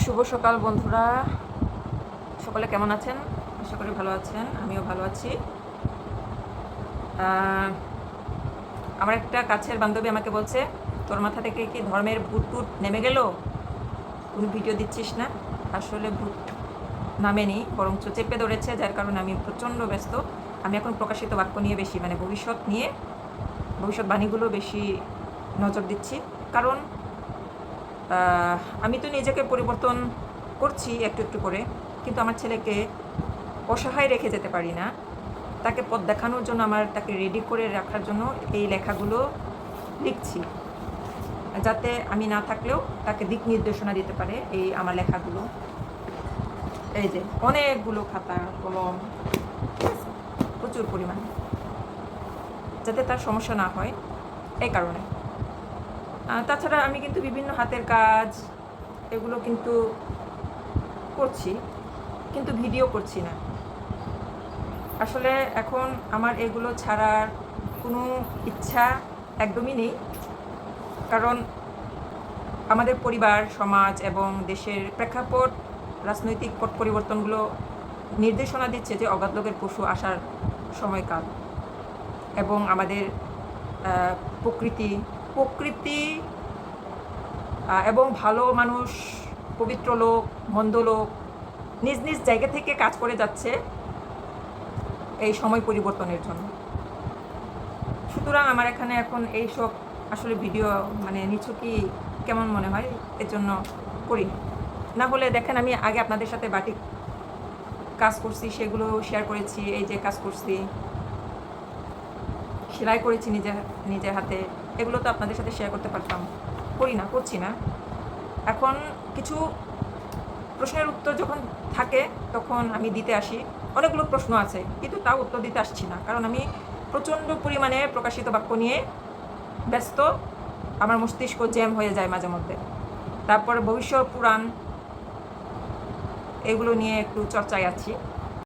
শুভ সকাল বন্ধুরা। সকলে কেমন আছেন? আশা করি ভালো আছেন, আমিও ভালো আছি। আমার একটা কাছের বান্ধবী আমাকে বলছে, তোর মাথা থেকে কি ধর্মের ভূত টুট নেমে গেল? তুমি ভিডিও দিচ্ছিস না? আসলে ভূত নামেনি, বরঞ্চ চেপে ধরেছে, যার কারণে আমি প্রচণ্ড ব্যস্ত। আমি এখন প্রকাশিত বাক্য নিয়ে বেশি মানে ভবিষ্যৎ নিয়ে ভবিষ্যৎবাণীগুলো বেশি নজর দিচ্ছি। কারণ আমি তো নিজেকে পরিবর্তন করছি একটু একটু করে, কিন্তু আমার ছেলেকে অসহায় রেখে যেতে পারি না। তাকে পথ দেখানোর জন্য আমার, তাকে রেডি করে রাখার জন্য এই লেখাগুলো লিখছি। যাতে আমি না থাকলেও তাকে দিক নির্দেশনা দিতে পারে এই আমার লেখাগুলো। এই যে, অনেকগুলো খাতা, কলম? প্রচুর পরিমাণে, যাতে তার সমস্যা না হয়, এই কারণে। তাছাড়া আমি কিন্তু বিভিন্ন হাতের কাজ এগুলো কিন্তু করছি, কিন্তু ভিডিও করছি না। আসলে এখন আমার এগুলো ছাড়ার কোনো ইচ্ছা একদমই নেই, কারণ আমাদের পরিবার, সমাজ এবং দেশের প্রেক্ষাপট, রাজনৈতিক পট পরিবর্তনগুলো নির্দেশনা দিচ্ছে যে অগাধ লোকের পশু আসার সময়কাল এবং আমাদের প্রকৃতি প্রকৃতি এবং ভালো মানুষ, পবিত্র লোক, মন্দ লোক নিজ নিজ জায়গা থেকে কাজ করে যাচ্ছে এই সময় পরিবর্তনের জন্য সুতরাং আমার এখানে এখন এই সব আসলে ভিডিও মানে নিছকই কেমন মনে হয় এর জন্য করি না। হলে দেখেন আমি আগে আপনাদের সাথে বাটিক কাজ করছি, সেগুলো শেয়ার করেছি, এই যে কাজ করছি সেলাই করেছি নিজের নিজের হাতে। এগুলো তো আপনাদের সাথে শেয়ার করতে পারতাম। করি না, করছি না। এখন কিছু প্রশ্নের উত্তর যখন থাকে, তখন আমি দিতে আসি। অনেকগুলো প্রশ্ন আছে, কিন্তু তাও উত্তর দিতে আসছি না। কারণ আমি প্রচণ্ড পরিমাণে প্রকাশিত বাক্য নিয়ে ব্যস্ত। আমার মস্তিষ্ক জ্যাম হয়ে যায় মাঝে মধ্যে। তারপর ভবিষ্যৎ পুরাণ, এগুলো নিয়ে একটু চর্চায় আছি।